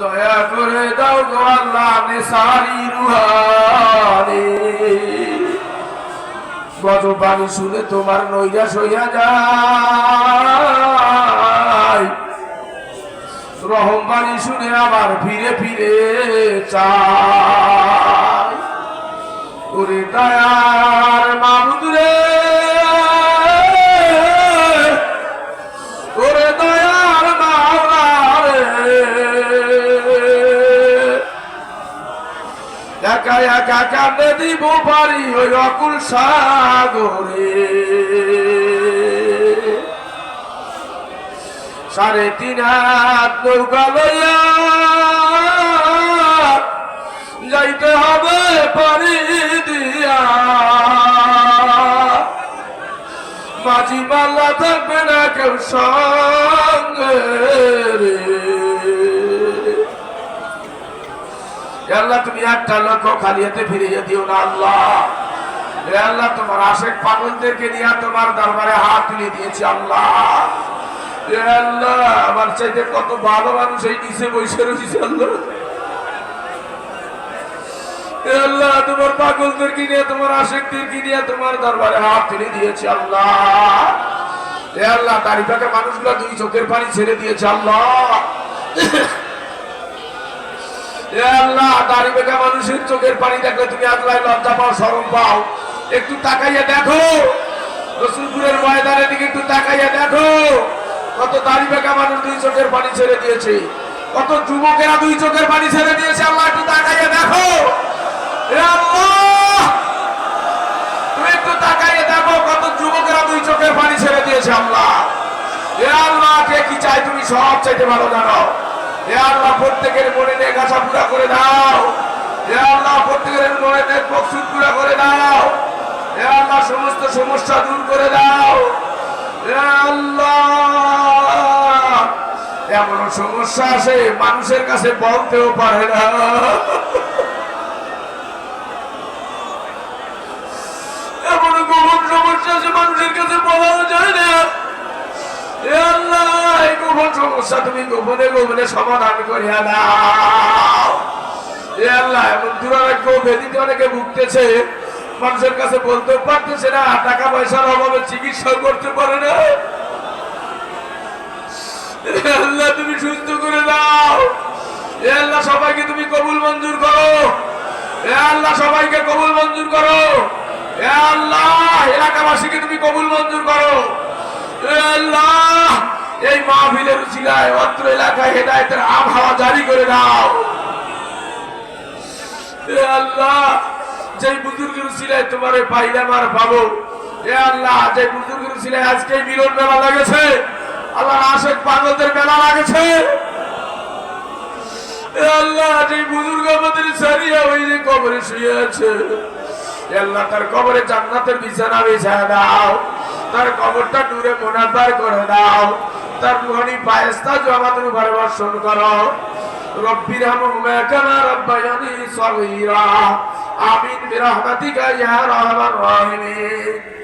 দয়া করে দাও গো আল্লাহ নেসারি রুহানি। গত পানি শুনে তোমার নৈরাশ হইয়া যায়। রহম বাণী শুনে আবার ফিরে ফিরে চাই ওরে দয়ার একা একা কান্দে দিব পারি ওই অকুল সাগরে। সাড়ে তিন হাত নৌকা লইয়া যাইতে হবে পানি দিয়া। মাঝি মাল্লা থাকবে না কেউ সঙ্গে আল্লাহ, তুমি একটা লক্ষ্য খালিয়াতে ফিরিয়ে দিও না আল্লাহ। আল্লাহ, তোমার আশেক পাগলদেরকে নিয়ে তোমার দরবারে হাত তুলে দিয়েছি আল্লাহ। আল্লাহ কত ভালো মানুষ এই নিচে রয়েছে আল্লাহ। তোমার পাগলদেরকে নিয়ে, তোমার নিয়ে তোমার দরবারে হাত মানুষগুলো দুই চোখের পানি ছেড়ে দিয়েছে আল্লাহ। আল্লাহ, দাড়ি বেকা মানুষের চোখের পানি দেখলে তুমি আল্লাহ লজ্জা পাও, শরম পাও। একটু তাকাইয়া দেখো। রসুলপুরের ময়দানের দিকে একটু তাকাইয়া দেখো। কত দাড়ি বেকা মানুষ দুই চোখের পানি ছেড়ে দিয়েছে। কত যুবকেরা দুই চোখের পানি ছেড়ে দিয়েছে, আল্লাহ, একটু তাকাইয়া দেখো। তুমি একটু তাকাইয়া দেখো, কত যুবকেরা দুই চোখের পানি ছেড়ে দিয়েছে, আল্লাহ। এ আল্লাহ, কে কি চাই তুমি সব চাইতে ভালো জানো। এ প্রত্যেকের মনে নেক আশা পুরা করে দাও। এ আল্লাহ, প্রত্যেকের মনে মকসুদ পুরা করে দাও। আল্লাহ, সমস্ত সমস্যা দূর করে দাও। আল্লাহ এমন সমস্যা আসে মানুষের কাছে বলতেও পারে না। এমন গোপন সমস্যা আছে মানুষের কাছে বলাও যায় না এ আল্লাহ এই গোপন সমস্যা তুমি গোপনে গোপনে সমাধান করিয়া দাও। আল্লাহ, এমন দুরারোগ্য অনেকে ভুগতেছে। মানুষের কাছে বলতে পারতেছে না টাকা পয়সার অভাবে চিকিৎসা করতে পারে না। আল্লাহ, তুমি সুস্থ করে দাও। এ আল্লাহ, সবাইকে তুমি কবুল মঞ্জুর করো। এ আল্লাহ, সবাইকে কবুল মঞ্জুর করো। এ আল্লাহ, এলাকাবাসীকে তুমি কবুল মঞ্জুর করো। এ আল্লাহ এই মাহফিলের উচিলায়, অত্র এলাকায় হেদায়তের আবহাওয়া জারি করে দাও। আল্লাহ, যেই বুজুর্গের উচিলায় তোমার পাইলাম পাবো। এ আল্লাহ যে বুজুর্গের উচিলায় আজকে মিলন মেলা লাগেছে। আল্লাহ আশেক পাগলদের মেলা লাগেছে। আল্লাহ যে বুজুর্গ আমাদের সারিয়া ওই যে কবরে শুয়ে আছে। আল্লাহ, তার কবরে জান্নাতের বিছানা বিছায় দাও। তার কবরটা দূরে মোনাদার করে দাও। তার রুহানি পায়েস্তা আমাদের উপরে বর্ষণ করো। রব্বির হামহুমা কামা রব্বায়ানি সগীরা। আমিন বিরহমাতিকা ইয়া রাহমান রাহিমিন।